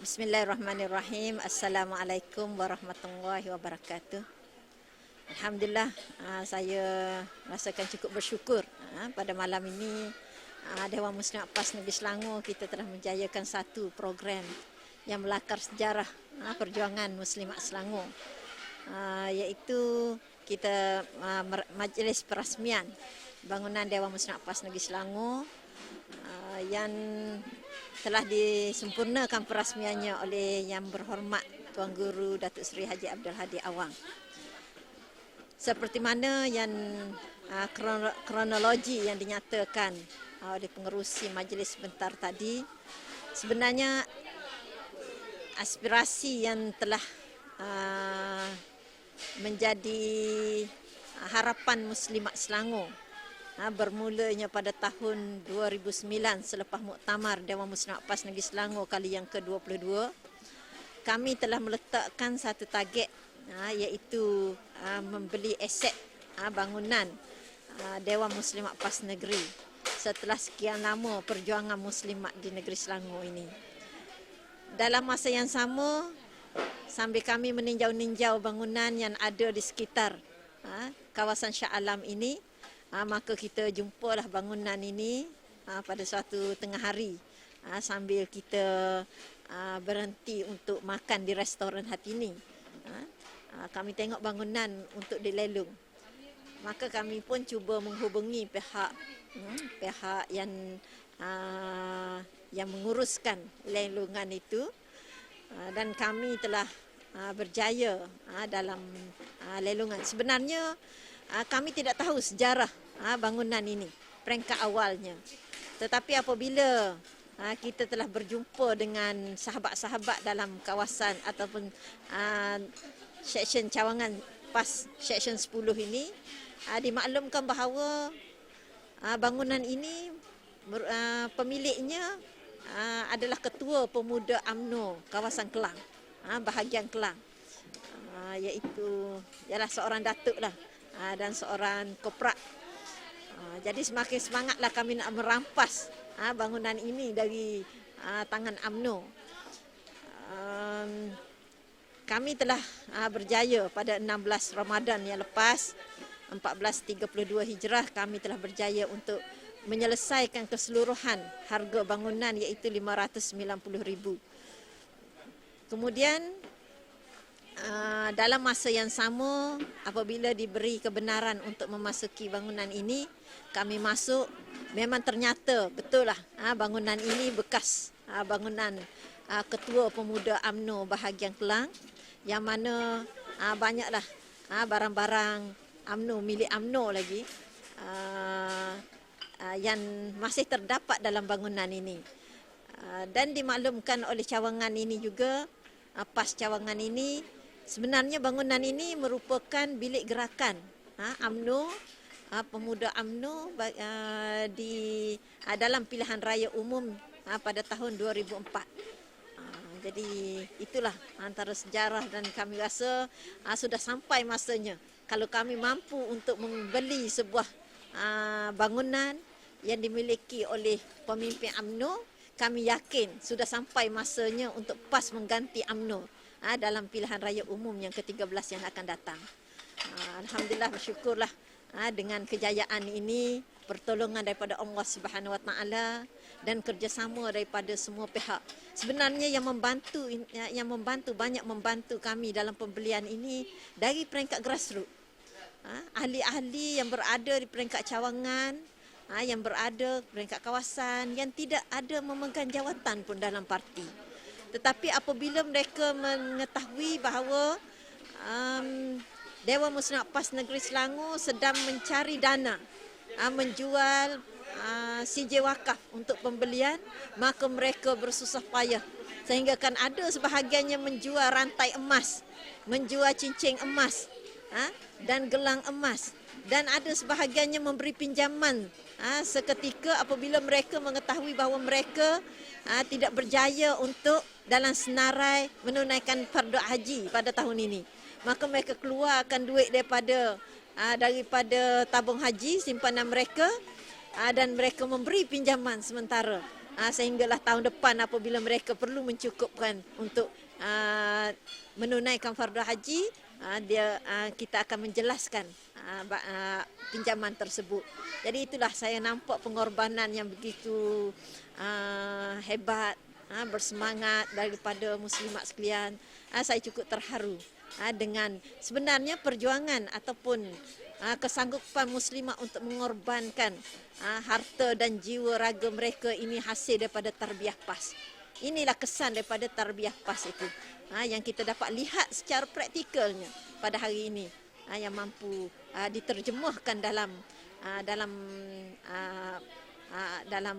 Bismillahirrahmanirrahim. Assalamualaikum warahmatullahi wabarakatuh. Alhamdulillah, ah, saya rasakan cukup bersyukur ah, pada malam ini ah, Dewan Muslim Apas Negeri Selangor kita telah menjayakan satu program yang melakar sejarah perjuangan Muslimat Selangor iaitu kita majlis perasmian bangunan Dewan Muslim Apas Negeri Selangor yang telah disempurnakan perasmiannya oleh Yang Berhormat Tuan Guru Datuk Seri Haji Abdul Hadi Awang. Seperti mana yang uh, kronologi yang dinyatakan uh, oleh pengerusi majlis sebentar tadi, sebenarnya aspirasi yang telah uh, menjadi harapan Muslimat Selangor bermulanya pada tahun 2009 selepas muktamar Dewan Muslim Pas Negeri Selangor kali yang ke-22 kami telah meletakkan satu target ha, iaitu ha, membeli aset ha, bangunan ha, Dewan Muslim Pas Negeri setelah sekian lama perjuangan muslimat di negeri Selangor ini. Dalam masa yang sama, sambil kami meninjau-ninjau bangunan yang ada di sekitar ha, kawasan Shah Alam ini, ha, maka kita jumpalah bangunan ini ha, pada suatu tengah hari ha, sambil kita ha, berhenti untuk makan di restoran hati ini. Ha, ha, kami tengok bangunan untuk dilelung. Maka kami pun cuba menghubungi pihak hmm, pihak yang uh, yang menguruskan lelungan itu uh, dan kami telah uh, berjaya uh, dalam uh, lelungan. Sebenarnya kami tidak tahu sejarah ah, bangunan ini, peringkat awalnya. Tetapi apabila ah, kita telah berjumpa dengan sahabat-sahabat dalam kawasan ataupun seksyen cawangan pas seksyen 10 ini, dimaklumkan bahawa bangunan ini pemiliknya adalah ketua pemuda AMNO kawasan Kelang, bahagian Kelang. Iaitu ialah seorang datuk lah Ah, dan seorang koprak. Ah, jadi semakin semangatlah kami nak merampas ah, bangunan ini dari tangan AMNO. Kami telah berjaya pada 16 Ramadan yang lepas 1432 Hijrah kami telah berjaya untuk menyelesaikan keseluruhan harga bangunan iaitu 590 ribu. Kemudian Ah, dalam masa yang sama apabila diberi kebenaran untuk memasuki bangunan ini kami masuk. Memang ternyata betul lah uh, bangunan ini bekas uh, bangunan ketua pemuda AMNO bahagian Kelang yang mana banyaklah barang-barang AMNO milik AMNO lagi uh, uh, yang masih terdapat dalam bangunan ini. Uh, dan dimaklumkan oleh cawangan ini juga uh, pas cawangan ini Sebenarnya bangunan ini merupakan bilik gerakan. Ha, AMNO, ha, pemuda AMNO ha, di ha, dalam pilihan raya umum ha, pada tahun 2004. Ha, jadi itulah antara sejarah dan kami rasa ha, sudah sampai masanya. Kalau kami mampu untuk membeli sebuah ha, bangunan yang dimiliki oleh pemimpin AMNO, kami yakin sudah sampai masanya untuk PAS mengganti AMNO ha, dalam pilihan raya umum yang ke-13 yang akan datang. Ha, Alhamdulillah bersyukurlah ha, dengan kejayaan ini pertolongan daripada Allah Subhanahu Wa Taala dan kerjasama daripada semua pihak. Sebenarnya yang membantu ya, yang membantu banyak membantu kami dalam pembelian ini dari peringkat grassroots. Ha, ahli-ahli yang berada di peringkat cawangan, ha, yang berada peringkat kawasan yang tidak ada memegang jawatan pun dalam parti. Tetapi apabila mereka mengetahui bahawa um, Dewan Muslim Pas Negeri Selangor sedang mencari dana uh, menjual uh, CJ Wakaf untuk pembelian, maka mereka bersusah payah. Sehingga kan ada sebahagiannya menjual rantai emas, menjual cincin emas uh, dan gelang emas. Dan ada sebahagiannya memberi pinjaman uh, seketika apabila mereka mengetahui bahawa mereka uh, tidak berjaya untuk dalam senarai menunaikan fardu haji pada tahun ini. Maka mereka keluarkan duit daripada uh, daripada tabung haji simpanan mereka dan mereka memberi pinjaman sementara sehinggalah tahun depan apabila mereka perlu mencukupkan untuk menunaikan fardu haji uh, dia uh, kita akan menjelaskan uh, pinjaman tersebut. Jadi itulah saya nampak pengorbanan yang begitu hebat bersemangat daripada muslimat sekalian. Saya cukup terharu dengan sebenarnya perjuangan ataupun kesanggupan muslimat untuk mengorbankan harta dan jiwa raga mereka ini hasil daripada tarbiyah PAS. Inilah kesan daripada tarbiyah PAS itu uh, yang kita dapat lihat secara praktikalnya pada hari ini uh, yang mampu uh, diterjemahkan dalam uh, dalam uh, uh, dalam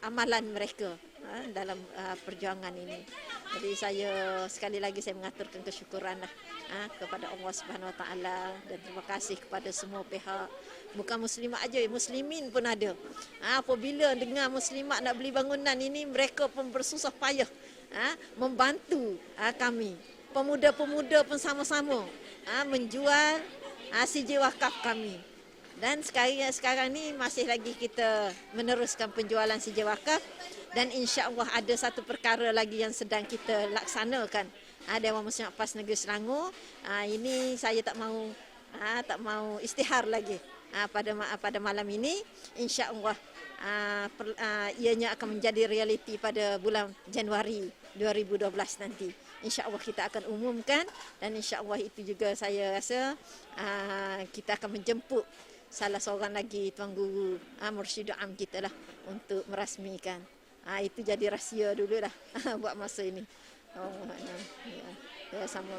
amalan mereka uh, dalam uh, perjuangan ini. Jadi saya sekali lagi saya mengaturkan kesyukuran lah, uh, kepada Allah Subhanahu Wa Taala dan terima kasih kepada semua pihak. Bukan muslimat aja, muslimin pun ada. Uh, apabila dengar muslimat nak beli bangunan ini, mereka pun bersusah payah uh, membantu uh, kami. Pemuda-pemuda pun sama-sama uh, menjual CJ wakaf kami. Dan sekarang sekarang ni masih lagi kita meneruskan penjualan CJ wakaf dan insya-Allah ada satu perkara lagi yang sedang kita laksanakan. Ha, Dewan Muslim Pas Negeri Selangor. Ha, ini saya tak mau ha, tak mau istihar lagi. Ha, pada pada malam ini insya-Allah ha, per, ha, ianya akan menjadi realiti pada bulan Januari 2012 nanti. InsyaAllah kita akan umumkan dan insyaAllah itu juga saya rasa uh, kita akan menjemput salah seorang lagi tuan guru uh, Mursyidul Am kita lah untuk merasmikan. Uh, itu jadi rahsia dulu lah buat masa ini. Oh, ya, ya, sama.